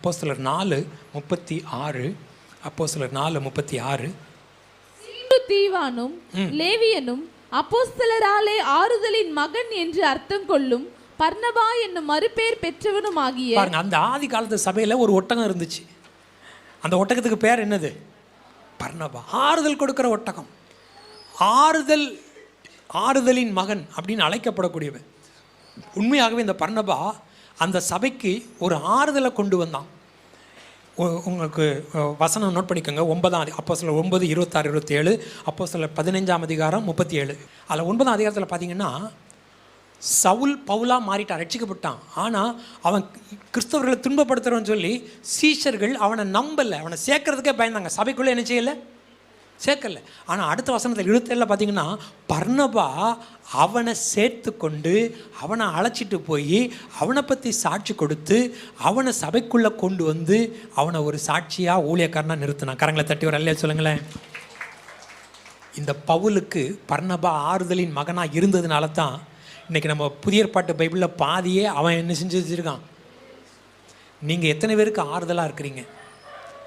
அப்போ சிலர் நாலு முப்பத்தி ஆறு அப்போ சிலர் நாலு முப்பத்தி ஆறு. தீவானும் லேவியனும் அப்போஸ்தலராலே ஆறுதலின் மகன் என்று அர்த்தம் கொள்ளும் பர்னபா என்னும் மறுபேர் பெற்றவனுமாகிய பாருங்க அந்த ஆதி காலத்து சபையில் ஒரு ஒட்டகம் இருந்துச்சு. அந்த ஒட்டகத்துக்கு பேர் என்னது? பர்ணபா. ஆறுதல் கொடுக்கிற ஒட்டகம். ஆறுதல் ஆறுதலின் மகன் அப்படின்னு அழைக்கப்படக்கூடியவன். உண்மையாகவே இந்த பர்ணபா அந்த சபைக்கு ஒரு ஆறுதலை கொண்டு வந்தான். உங்களுக்கு வசனம் நோட் பண்ணிக்கோங்க. ஒன்பதாம் அப்போ சில ஒன்பது இருபத்தாறு இருபத்தேழு அப்போ சில பதினஞ்சாம் அதிகாரம் முப்பத்தி ஏழு அதில் ஒன்பதாம் அதிகாரத்தில் பார்த்தீங்கன்னா சவுல் பவுலாக மாறிட்டான் ரட்சிக்கப்பட்டான். ஆனால் அவன் கிறிஸ்தவர்களை துன்பப்படுத்துகிறோன்னு சொல்லி சீஷர்கள் அவனை நம்பலை. அவனை சேர்க்கறதுக்கே பயந்தாங்க. சபைக்குள்ளே என்ன செய்யலை? சேர்க்கல. ஆனால் அடுத்த வசனத்தில் இருபத்தேழில் பார்த்தீங்கன்னா பர்ணபா அவனை சேர்த்து கொண்டு அவனை அழைச்சிட்டு போய் அவனை பற்றி சாட்சி கொடுத்து அவனை சபைக்குள்ளே கொண்டு வந்து அவனை ஒரு சாட்சியாக ஊழியக்காரனாக நிறுத்தினான். கரங்களை தட்டி ஒரு அல்லையா சொல்லுங்களேன். இந்த பவுலுக்கு பர்ணபா ஆறுதலின் மகனாக இருந்ததுனால தான் இன்றைக்கி நம்ம புதிய பாட்டு பைபிளில் பாதியே அவன் என்ன செஞ்சு வச்சுருக்கான். நீங்கள் எத்தனை பேருக்கு ஆறுதலாக இருக்கிறீங்க?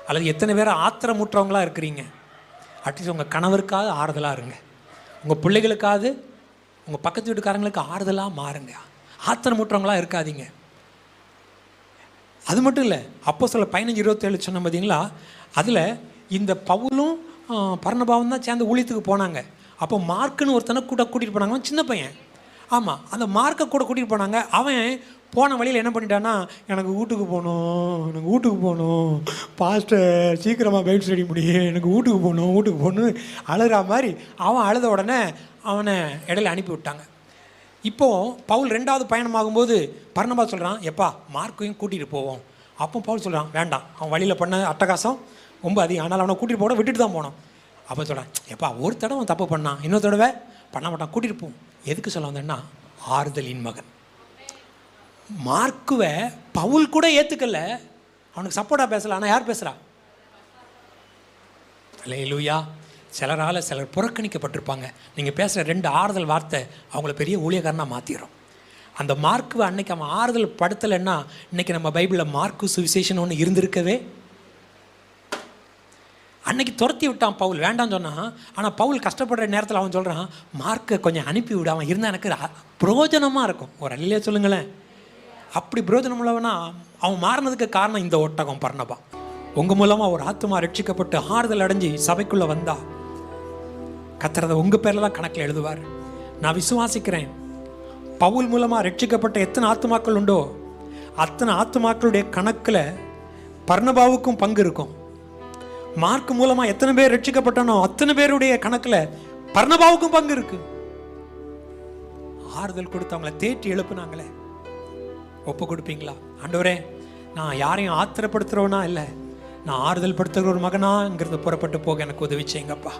அல்லது எத்தனை பேர் ஆத்திரமுற்றவங்களா இருக்கிறீங்க? அட்லீஸ்ட் உங்கள் கணவருக்காவது ஆறுதலாக இருங்க. உங்கள் பிள்ளைகளுக்காவது உங்கள் பக்கத்து வீட்டுக்காரங்களுக்கு ஆறுதலாக மாறுங்க. ஆத்திரமூட்டுறவங்களாக இருக்காதீங்க. அது மட்டும் இல்லை அப்போ சொல்ல பதினஞ்சு இருபத்தேழு சொன்ன பார்த்தீங்களா அதில் இந்த பவுலும் ஆ, பர்ணபாவும் தான் சேர்ந்து ஊழியத்துக்கு போனாங்க. அப்போ மார்க்குன்னு ஒருத்தனை கூட கூட்டிகிட்டு போனாங்க. சின்ன பையன். ஆமாம் அந்த மார்க்கை கூட கூட்டிகிட்டு போனாங்க. அவன் போன வழியில் என்ன பண்ணிட்டான்னா எனக்கு வீட்டுக்கு போகணும் எனக்கு வீட்டுக்கு போகணும். பாஸ்டர் சீக்கிரமாக பைபிள் ஸ்டடி முடியும் எனக்கு வீட்டுக்கு போகணும் வீட்டுக்கு போகணும்னு அழுகிற மாதிரி அவன் அழுத உடனே அவனை இடையில அனுப்பி விட்டாங்க இப்போ பவுல் ரெண்டாவது பயணமாகும்போது பர்ணபா சொல்கிறான் எப்பா மார்க்கையும் கூட்டிகிட்டு போவோம். அப்போ பவுல் சொல்கிறான் வேண்டாம் அவன் வழியில் பண்ண அட்டகாசம் ரொம்ப அதிகம். ஆனால் அவனை கூட்டிகிட்டு போட விட்டுட்டு தான் போனோம். அப்போ சொல்கிறான் எப்பா ஒரு தடவை அவன் தப்பு பண்ணான் இன்னொரு தடவை பண்ண மாட்டான் கூட்டிகிட்டு போவோம் எதுக்கு சொல்ல வந்தேன்னா ஆறுதலின் மகன். மார்க்குவை பவுல் கூட ஏற்றுக்கல அவனுக்கு சப்போர்ட்டாக பேசலை ஆனால் யார் பேசுகிறா லூயா சிலரால் சிலர் புறக்கணிக்கப்பட்டிருப்பாங்க. நீங்கள் பேசுகிற ரெண்டு ஆறுதல் வார்த்தை அவங்கள பெரிய ஊழியக்காரனாக மாற்றிடும் அந்த மார்க்குவை அன்னைக்கு அவன் ஆறுதல் படுத்தலைன்னா இன்னைக்கு நம்ம பைபிளில் மார்க்கு சுவிசேஷன் ஒன்று இருந்திருக்கவே? அன்னைக்கு துரத்தி விட்டான் பவுல். வேண்டாம் சொன்னான் ஆனால் பவுல் கஷ்டப்படுற நேரத்தில் அவன் சொல்கிறான் மார்க்கை கொஞ்சம் அனுப்பி விடு அவன் இருந்தால் எனக்கு பிரயோஜனமாக இருக்கும். ஒரு அல்லையே சொல்லுங்களேன். அப்படி பிரயோஜனம் உள்ளவனா? அவன் மாறினதுக்கு காரணம் இந்த ஒட்டகம் பர்ணபா. உங்கள் மூலமாக ஒரு ஆத்மா ரட்சிக்கப்பட்டு ஆறுதல் அடைஞ்சு சபைக்குள்ளே வந்தா கத்துறதை உங்கள் பேரில் தான் கணக்கில் எழுதுவார். நான் விசுவாசிக்கிறேன். பவுல் மூலமாக ரட்சிக்கப்பட்ட எத்தனை ஆத்துமாக்கள் உண்டோ அத்தனை ஆத்துமாக்களுடைய கணக்கில் பர்ணபாவுக்கும் பங்கு இருக்கும். மார்க் மூலமாக எத்தனை பேர் ரட்சிக்கப்பட்டனோ அத்தனை பேருடைய கணக்கில் பர்ணபாவுக்கும் பங்கு இருக்கு. ஆறுதல் கொடுத்து அவங்கள தேற்றி எழுப்புனாங்களே. ஒப்பு கொடுப்பீங்களா ஆண்டவரே நான் யாரையும் ஆத்திரப்படுத்துகிறவனா இல்லை. நான் ஆறுதல் படுத்துகிற ஒரு மகனாங்கிறது புறப்பட்டு போக எனக்கு உதவி செய்யுங்கப்பா.